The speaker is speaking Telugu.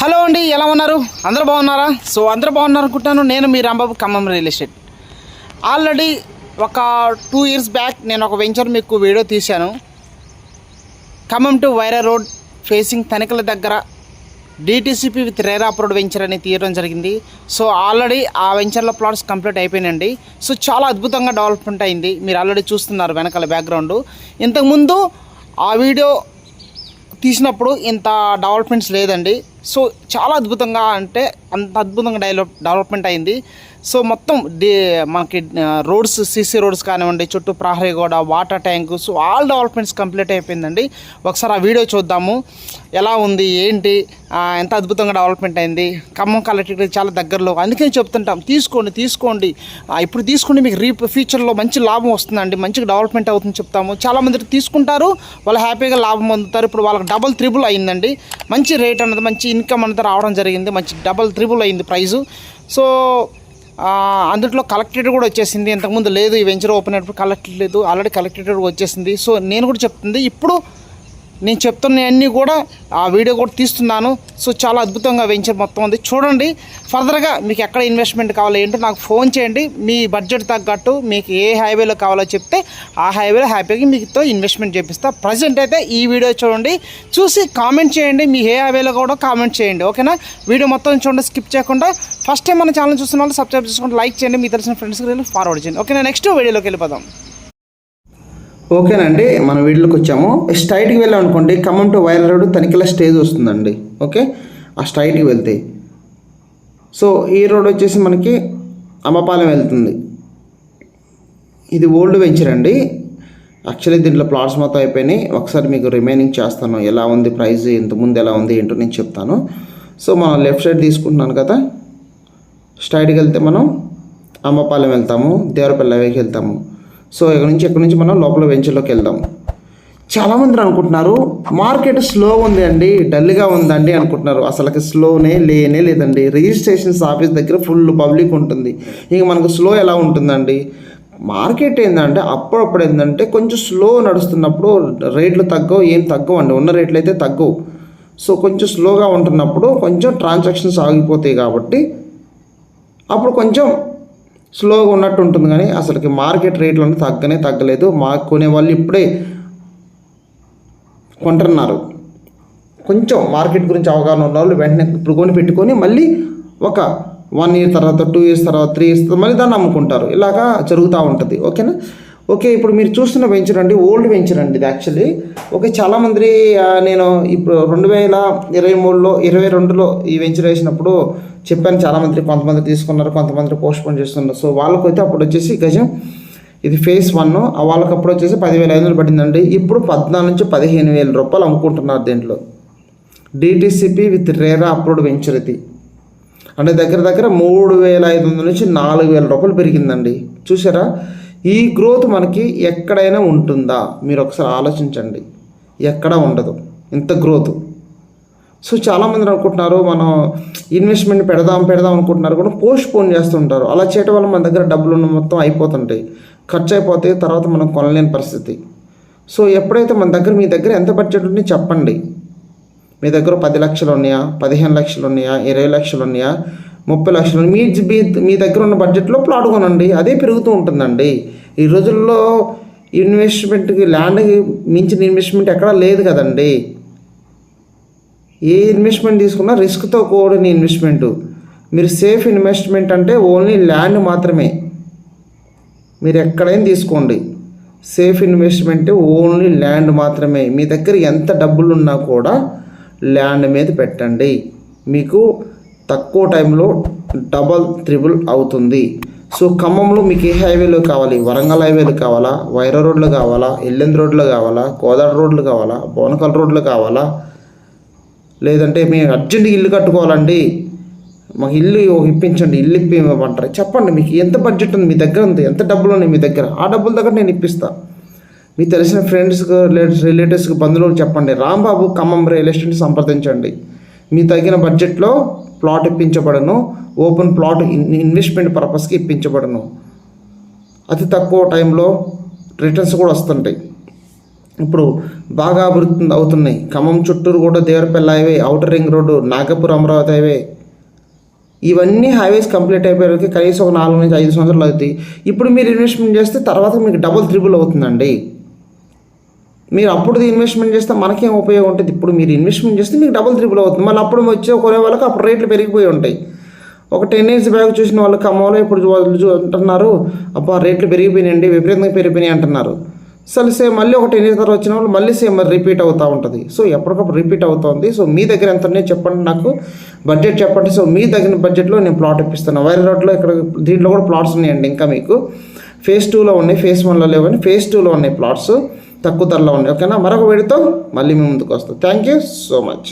హలో అండి ఎలా ఉన్నారు? అందరూ బాగున్నారా? సో అందరూ బాగున్నారు అనుకుంటాను నేను మీ Rambabu Khammam real estate. Already ఒక టూ ఇయర్స్ బ్యాక్ నేను ఒక వెంచర్ మీకు వీడియో తీశాను. Khammam to Wyra road facing Tanikela దగ్గర DTCP with RERA approved venture అని తీయడం జరిగింది. సో ఆల్రెడీ ఆ వెంచర్లో ప్లాట్స్ కంప్లీట్ అయిపోయినండి సో చాలా అద్భుతంగా డెవలప్మెంట్ అయింది. మీరు ఆల్రెడీ చూస్తున్నారు వెనకాల బ్యాక్గ్రౌండ్. ఇంతకుముందు ఆ వీడియో తీసినప్పుడు ఇంత డెవలప్మెంట్స్ లేదండి. సో చాలా అద్భుతంగా అంటే అంత అద్భుతంగా డెవలప్ డెవలప్మెంట్ అయింది. సో మొత్తం డే మనకి రోడ్స్ సీసీ రోడ్స్ కానివ్వండి చుట్టూ ప్రహరీ గోడ water tank so all developments complete అయిపోయిందండి. ఒకసారి ఆ వీడియో చూద్దాము. ఎలా ఉంది ఏంటి ఎంత అద్భుతంగా డెవలప్మెంట్ అయింది ఖమ్మం కలెక్టరేట్ చాలా దగ్గరలో అందుకే చెప్తుంటాం తీసుకోండి తీసుకోండి. ఇప్పుడు తీసుకోండి మీకు రీ ఫ్యూచర్లో మంచి లాభం వస్తుందండి మంచిగా డెవలప్మెంట్ అవుతుంది చెప్తాము. చాలామంది తీసుకుంటారు వాళ్ళు హ్యాపీగా లాభం పొందుతారు ఇప్పుడు వాళ్ళకి డబల్ త్రిబుల్ అయిందండి. మంచి రేట్ అన్నది మంచి ఇన్కమ్ అంతా రావడం జరిగింది. మంచి డబల్ త్రిబుల్ అయింది ప్రైజు. సో అందుట్లో అందులో కలెక్టరేట్ కూడా వచ్చేసింది. ఇంతకుముందు లేదు ఈ వెంచర్ ఓపెన్ అయినప్పుడు కలెక్టరేట్ లేదు. ఆల్రెడీ కలెక్టరేట్ కూడా వచ్చేసింది. సో నేను కూడా చెప్తుంది ఇప్పుడు నేను చెప్తున్నవన్నీ కూడా ఆ వీడియో కూడా తీస్తున్నాను. సో చాలా అద్భుతంగా వెంచర్ మొత్తం ఉంది. చూడండి ఫర్దర్గా మీకు ఎక్కడ ఇన్వెస్ట్మెంట్ కావాలో ఏంటో నాకు ఫోన్ చేయండి. మీ బడ్జెట్ తగ్గట్టు మీకు ఏ హైవేలో కావాలో చెప్తే ఆ హైవేలో హ్యాపీగా మీతో ఇన్వెస్ట్మెంట్ చేపిస్తా. ప్రజెంట్ అయితే ఈ వీడియో చూడండి. చూసి కామెంట్ చేయండి. మీ ఏ హైవేలో కూడా కామెంట్ చేయండి. ఓకేనా వీడియో మొత్తం చూడండి స్కిప్ చేయకుండా. ఫస్ట్ టైం మన ఛానల్ చూస్తున్న వాళ్ళు సబ్స్క్రైబ్ చేసుకుంటే లైక్ చేయండి. మీ తెలిసిన ఫ్రెండ్స్కి ఫార్వర్డ్ చేయండి. ఓకేనా నెక్స్ట్ వీడియోలోకి వెళ్ళిపోదాం. ఓకేనండి మనం వీడియోకి వచ్చాము. స్ట్రైట్కి వెళ్ళామనుకోండి Khammam to Wyra road Tanikela stage వస్తుందండి. ఓకే? ఆ స్ట్రైట్కి వెళ్తే. సో ఈ రోడ్ వచ్చేసి మనకి అమ్మపాలెం వెళ్తుంది. ఇది ఓల్డ్ వెంచర్ అండి. యాక్చువల్లీ దీంట్లో ప్లాట్స్ మొత్తం అయిపోయినాయి. ఒకసారి మీకు రిమైనింగ్ చేస్తాను. ఎలా ఉంది ప్రైస్ ఇంతకుముందు ఎలా ఉంది ఏంటో నేను చెప్తాను. సో మనం లెఫ్ట్ సైడ్ తీసుకుంటున్నాను కదా. స్ట్రైట్కి వెళ్తే మనం అమ్మపాలెం వెళ్తాము దేవరపల్లి వెళ్తాము. సో ఇక్కడ నుంచి ఇక్కడ నుంచి మనం లోపల వెంచర్లోకి వెళ్దాం. చాలామంది అనుకుంటున్నారు మార్కెట్ స్లో ఉంది అండి డల్గా ఉందండి అనుకుంటున్నారు. అసలుకి స్లోనే లేనే లేదండి. రిజిస్ట్రేషన్స్ ఆఫీస్ దగ్గర ఫుల్ పబ్లిక్ ఉంటుంది. ఇక మనకు స్లో ఎలా ఉంటుందండి? మార్కెట్ ఏంటంటే అప్పుడప్పుడు ఏంటంటే కొంచెం స్లో నడుస్తున్నప్పుడు రేట్లు తగ్గవు ఏం తగ్గవు అండి. ఉన్న రేట్లు అయితే తగ్గవు. సో కొంచెం స్లోగా ఉంటున్నప్పుడు కొంచెం ట్రాన్సాక్షన్స్ ఆగిపోతాయి కాబట్టి అప్పుడు కొంచెం స్లోగా ఉన్నట్టు ఉంటుంది కానీ అసలుకి మార్కెట్ రేట్లు అనేది తగ్గనే తగ్గలేదు. మా కొనే వాళ్ళు ఇప్పుడే కొంటున్నారు. కొంచెం మార్కెట్ గురించి అవగాహన ఉన్న వాళ్ళు వెంటనే ఇప్పుడు కొని పెట్టుకొని మళ్ళీ ఒక వన్ ఇయర్ తర్వాత టూ ఇయర్స్ తర్వాత త్రీ ఇయర్స్ తర్వాత మళ్ళీ దాన్ని అమ్ముకుంటారు. ఇలాగా జరుగుతూ ఉంటుంది. ఓకేనా? ఓకే ఇప్పుడు మీరు చూస్తున్న వెంచర్ అండి ఓల్డ్ వెంచర్ అండి ఇది యాక్చువల్లీ ఓకే చాలామంది నేను ఇప్పుడు రెండు వేల ఇరవై మూడులో ఇరవై రెండులో ఈ వెంచర్ వేసినప్పుడు చెప్పాను చాలామంది కొంతమంది తీసుకున్నారు కొంతమంది పోస్ట్ పోన్ చేస్తున్నారు. సో వాళ్ళకైతే అప్పుడు వచ్చేసి గజం ఇది ఫేస్ వన్ వాళ్ళకి అప్పుడు వచ్చేసి పదివేల ఐదు వందలు పడిందండి. ఇప్పుడు పద్నాలుగు నుంచి పదిహేను వేల రూపాయలు అమ్ముకుంటున్నారు దీంట్లో. DTCP with RERA approved venture ఇది. అంటే దగ్గర దగ్గర మూడు వేల ఐదు వందల నుంచి నాలుగు వేల రూపాయలు పెరిగిందండి. చూసారా? ఈ గ్రోత్ మనకి ఎక్కడైనా ఉంటుందా? మీరు ఒకసారి ఆలోచించండి. ఎక్కడ ఉండదు. ఇంత గ్రోత్. సో చాలామంది అనుకుంటున్నారు మనం ఇన్వెస్ట్మెంట్ పెడదాం పెడదాం అనుకుంటున్నారు కూడా పోస్ట్ పోన్ చేస్తుంటారు. అలా చేయడం వల్ల మన దగ్గర డబ్బులు ఉన్న మొత్తం అయిపోతుంటాయి. ఖర్చు అయిపోతాయి తర్వాత మనం కొనలేని పరిస్థితి. సో ఎప్పుడైతే మన దగ్గర మీ దగ్గర ఎంత బడ్జెట్ ఉంది చెప్పండి. మీ దగ్గర పది లక్షలు ఉన్నాయా? పదిహేను లక్షలు ఉన్నాయా? ఇరవై లక్షలు ఉన్నాయా? ముప్పై లక్షలు. మీ మీ మీ దగ్గర ఉన్న బడ్జెట్లో ప్లాట్ కొనండి. అదే పెరుగుతూ ఉంటుందండి. ఈ రోజుల్లో ఇన్వెస్ట్మెంట్కి ల్యాండ్కి మించిన ఇన్వెస్ట్మెంట్ ఎక్కడా లేదు కదండి. ఏ ఇన్వెస్ట్మెంట్ తీసుకున్నా రిస్క్తో కూడిన ఇన్వెస్ట్మెంట్ మీరు సేఫ్ ఇన్వెస్ట్మెంట్ అంటే ఓన్లీ ల్యాండ్ మాత్రమే. మీరు ఎక్కడైనా తీసుకోండి. సేఫ్ ఇన్వెస్ట్మెంట్ ఓన్లీ ల్యాండ్ మాత్రమే. మీ దగ్గర ఎంత డబ్బులు ఉన్నా కూడా ల్యాండ్ మీద పెట్టండి. మీకు తక్కువ టైంలో డబల్ త్రిబుల్ అవుతుంది. సో ఖమ్మంలో మీకు ఏ హైవేలో కావాలి? వరంగల్ హైవేలు కావాలా? వైర రోడ్లు కావాలా? ఎల్లెంది రోడ్లు కావాలా? కోదాడ రోడ్లు కావాలా? బోనకల్ రోడ్లు కావాలా? లేదంటే మేము అర్జెంట్గా ఇల్లు కట్టుకోవాలండి. మాకు ఇల్లు ఇప్పించండి ఇల్లు ఇప్పిమంటారు చెప్పండి మీకు ఎంత బడ్జెట్ ఉంది? మీ దగ్గర ఉంది? ఎంత డబ్బులు ఉన్నాయి మీ దగ్గర? ఆ డబ్బుల దగ్గర నేను ఇప్పిస్తా. మీకు తెలిసిన ఫ్రెండ్స్కి రిలేటివ్స్కి బంధువులకు చెప్పండి. రాంబాబు ఖమ్మం రియల్ ఎస్టేట్ సంప్రదించండి. మీ తగిన బడ్జెట్లో ప్లాట్ ఇప్పించబడను. ఓపెన్ ప్లాట్ ఇన్వెస్ట్మెంట్ పర్పస్కి ఇప్పించబడను. అతి తక్కువ టైంలో రిటర్న్స్ కూడా వస్తుంటాయి. ఇప్పుడు బాగా అభివృద్ధి అవుతున్నాయి. ఖమ్మం చుట్టూరు కూడా Devarapalli highway outer ring road Nagpur Amaravati highway ఇవన్నీ హైవేస్ కంప్లీట్ అయిపోయేసరికి కనీసం ఒక నాలుగు నుంచి ఐదు సంవత్సరాలు అవుతాయి. ఇప్పుడు మీరు ఇన్వెస్ట్మెంట్ చేస్తే తర్వాత మీకు డబుల్ త్రిబుల్ అవుతుందండి. మీరు అప్పుడు ఇన్వెస్ట్మెంట్ చేస్తే మనకేం ఉపయోగం ఉంటుంది? ఇప్పుడు మీరు ఇన్వెస్ట్మెంట్ చేస్తే మీకు డబుల్ త్రిబుల్ అవుతుంది. మళ్ళీ అప్పుడు వచ్చే కొనే వాళ్ళకి అప్పుడు రేట్లు పెరిగిపోయి ఉంటాయి. ఒక టెన్ ఇయర్స్ బ్యాక్ చూసిన వాళ్ళు ఖమ్మంలో ఇప్పుడు వాళ్ళు చూ- అంటున్నారు. అబ్బా రేట్లు పెరిగిపోయినాయండి విపరీతంగా పెరిగిపోయినాయి అంటున్నారు. అసలు సేమ్ మళ్ళీ ఒక టెన్ ఇయర్స్ తర్వాత వచ్చిన వాళ్ళు మళ్ళీ సేమ్ మరి రిపీట్ అవుతూ ఉంటుంది. సో ఎప్పటికప్పుడు రిపీట్ అవుతుంది సో మీ దగ్గర ఎంత ఉన్నాయో చెప్పండి నాకు. బడ్జెట్ చెప్పండి. సో మీ దగ్గర బడ్జెట్లో నేను ప్లాట్ ఇప్పిస్తాను. వైర్ రోడ్లో ఇక్కడ దీంట్లో కూడా ప్లాట్స్ ఉన్నాయండి ఇంకా మీకు. ఫేజ్ టూలో ఉన్నాయి ఫేజ్ వన్లో లేవని ఫేజ్ టూలో ఉన్నాయి ప్లాట్స్ తక్కువ ధరలో ఉన్నాయి ఓకేనా? మరొక వీడితో మళ్ళీ మీ ముందుకు వస్తాం. Thank you so much